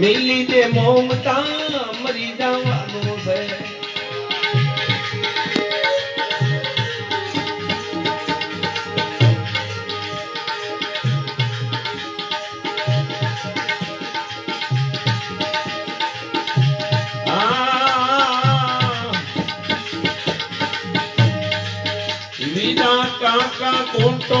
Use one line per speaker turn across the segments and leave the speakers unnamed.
मिली दे मोमता मरी जावानो से काका कोटो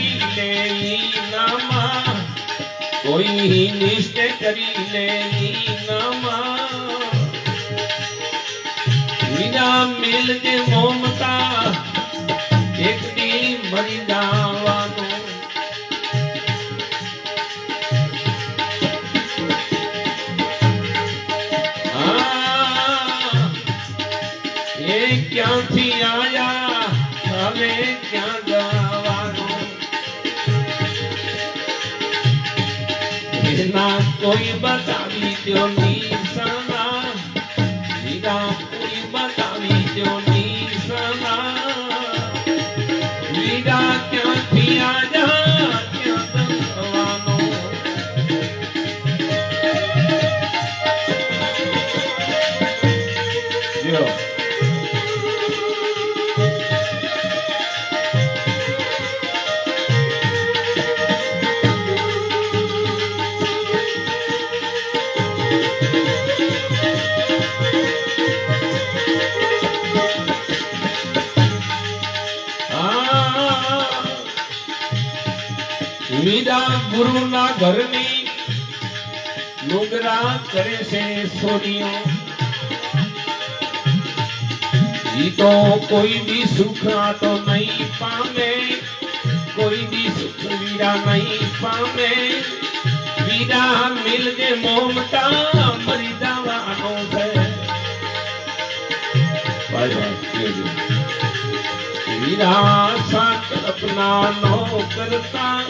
लेनी नामा कोई निष्ठ करी लेनी नामा बिना मिल के मोमता, एक दी मरी जावानो तो। हाँ, ये क्या थी? Mas na coiba da me વીરા ગુરુના ઘરની નુગરા કરે છે સોનીઓ ઈ તો કોઈ દી સુખ આ તો નહીં પામે કોઈ દી સુખ વીરા નહીં પામે વીરા મિલજે મોમતા મરી જવાનો છે ભાઈ ભાઈ કેજો વીરા સાત અપના નો કરતા આશા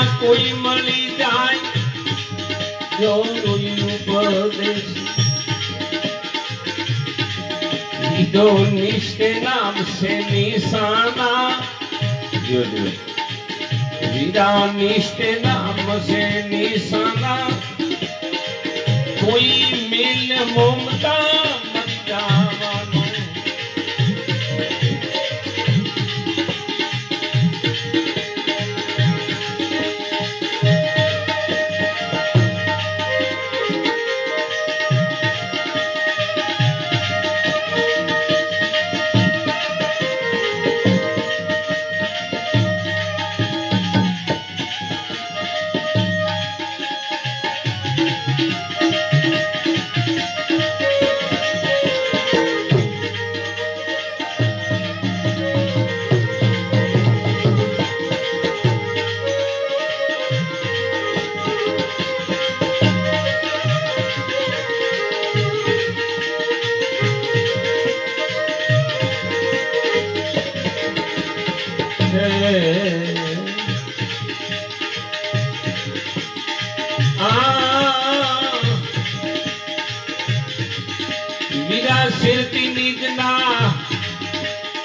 વીરા કોઈ મળી જાય જો કોઈ ઉપદેશ લીધો નિષ્ઠે નામ છે નિશાના જો જો વીરા નિષ્ઠે નામ છે નિશાના કોઈ મિલ મમતા मेरा सिर की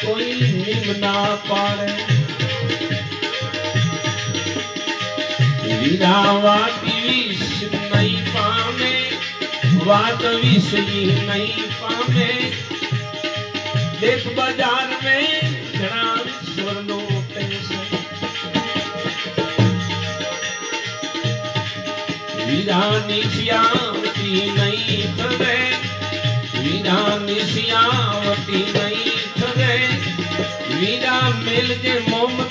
कोई नीम ना पाड़े। वीरा वाट विष नहीं पावे वाद विष नहीं पावे। देख बाज़ार में जड़ा रानी श्याम की नहीं थे रानी श्याम की नहीं थे वीरा मिल के मोम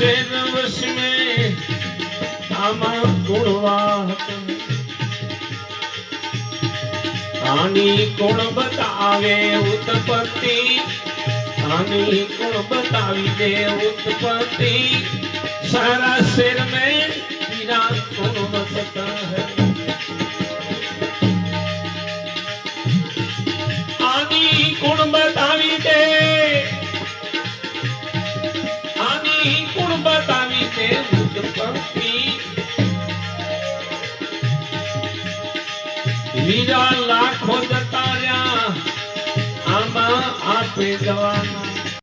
શેર વસમે આમાં ગુણવાહક આની ગુણ બતાવે ઉત્પત્તિ આની ગુણ બતાવી દે ઉત્પત્તિ સારા શેર વીરા લાખો જતા રહ્યા. આમાં આપે જવાના.